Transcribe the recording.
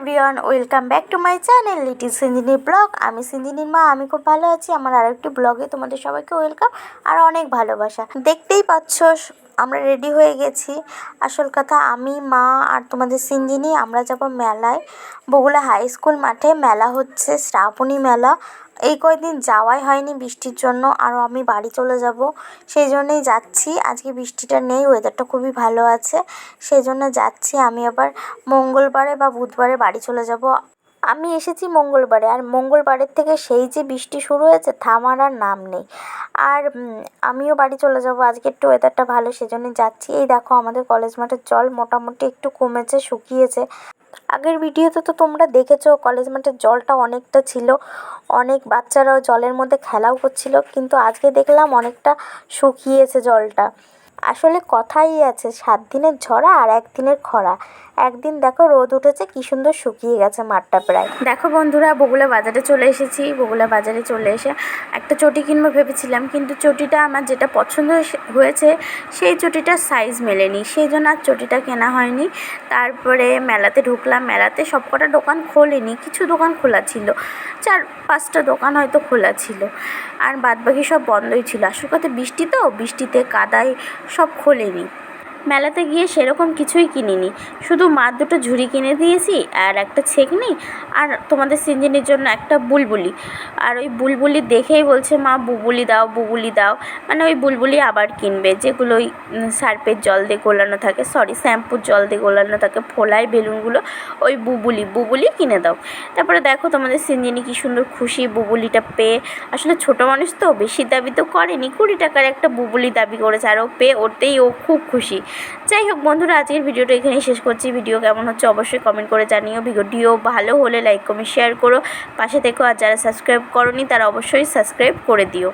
Everyone welcome back to my channel little Sindini vlog আমি সিন্দিনীর মা, আমি খুব ভালো আছি। আমার আরেকটি ব্লগে তোমাদের সবাইকে ওয়েলকাম আর অনেক ভালোবাসা। দেখতেই পাচ্ছ আমরা রেডি হয়ে গেছি। আসল কথা, আমি, মা আর তোমাদের সিঞ্জিনি আমরা যাব মেলায়। বগুলা হাই স্কুল মাঠে মেলা হচ্ছে, শ্রাবণী মেলা। এই কয়দিন যাওয়াই হয়নি বৃষ্টির জন্য, আর আমি বাড়ি চলে যাব। সেই জন্যই যাচ্ছি। আজকে বৃষ্টিটা নেই ওয়েদারটা খুবই ভালো আছে। সেই জন্য যাচ্ছি। আমি আবার মঙ্গলবারে বা বুধবারে বাড়ি চলে যাব। আমি এসেছি মঙ্গলবারে, আর মঙ্গলবারের থেকে সেই যে বৃষ্টি শুরু হয়েছে থামার আর নাম নেই। আর আমিও বাড়ি চলে যাব আজকে একটু ওয়েদারটা ভালো, সেজন্য যাচ্ছি। এই দেখো আমাদের কলেজ মাঠের জল মোটামুটি একটু কমেছে, শুকিয়েছে। আগের ভিডিওতে তো তোমরা দেখেছ, কলেজ মাঠের জলটা অনেকটা ছিল। অনেক বাচ্চারাও জলের মধ্যে খেলাও করছিল, কিন্তু আজকে দেখলাম অনেকটা শুকিয়েছে জলটা। আসলে কথাই আছে, সাত দিনের ঝরা আর একদিনের খরা। একদিন দেখো রোদ উঠেছে, কি সুন্দর শুকিয়ে গেছে মাঠটা প্রায়। দেখো বন্ধুরা, বগুলা বাজারে চলে এসেছি, বগুলা বাজারে চলে এসে একটা চটি কিনবো ভেবেছিলাম, কিন্তু চটিটা আমার যেটা পছন্দ হয়েছে- সেই চটিটার সাইজ মেলেনি। সেই জন্য আর চটিটা কেনা হয়নি। তারপরে মেলাতে ঢুকলাম, মেলাতে সবকটা দোকান খোলেনি, কিছু দোকান খোলা ছিল। চার, পাঁচটা দোকান হয়তো খোলা ছিল। আর বাদবাকি সব বন্ধই ছিল। আসল কথা বৃষ্টি তো, বৃষ্টিতে কাদায় সব খোলেনি। মেলাতে গিয়ে সেরকম কিছুই কিনিনি। শুধু মার দুটো ঝুড়ি কিনে দিয়েছি আর একটা ছেকনি আর তোমাদের সিঞ্জিনির জন্য একটা বুলবুলি। আর ওই বুলবুলি দেখেই বলছে, মা, বুবুলি দাও বুবুলি দাও। মানে ওই বুলবুলি আবার কিনবে, যেগুলো ওই সার্পের জল দিয়ে গোলানো থাকে সরি শ্যাম্পুর জল দিয়ে গোলানো থাকে, ফোলায় বেলুনগুলো, ওই বুবুলি বুবুলি কিনে দাও। তারপরে দেখো তোমাদের সিঞ্জিনি কি সুন্দর খুশি বুবুলিটা পেয়ে। আসলে ছোটো মানুষ তো, বেশি দাবি তো করেনি, কুড়ি টাকার একটা বুবুলি দাবি করেছে, আর ও পেয়ে ওতেই ও খুব খুশি। যাই হোক, বন্ধুরা, আজকের ভিডিওটা এখানেই শেষ করছি। ভিডিও কেমন হচ্ছে অবশ্যই কমেন্ট করে জানিও। ভিডিও ভালো হলে লাইক কমেন্ট শেয়ার করো। পাশে থেকো আর যারা সাবস্ক্রাইব করনি, তারা অবশ্যই সাবস্ক্রাইব করে দিও।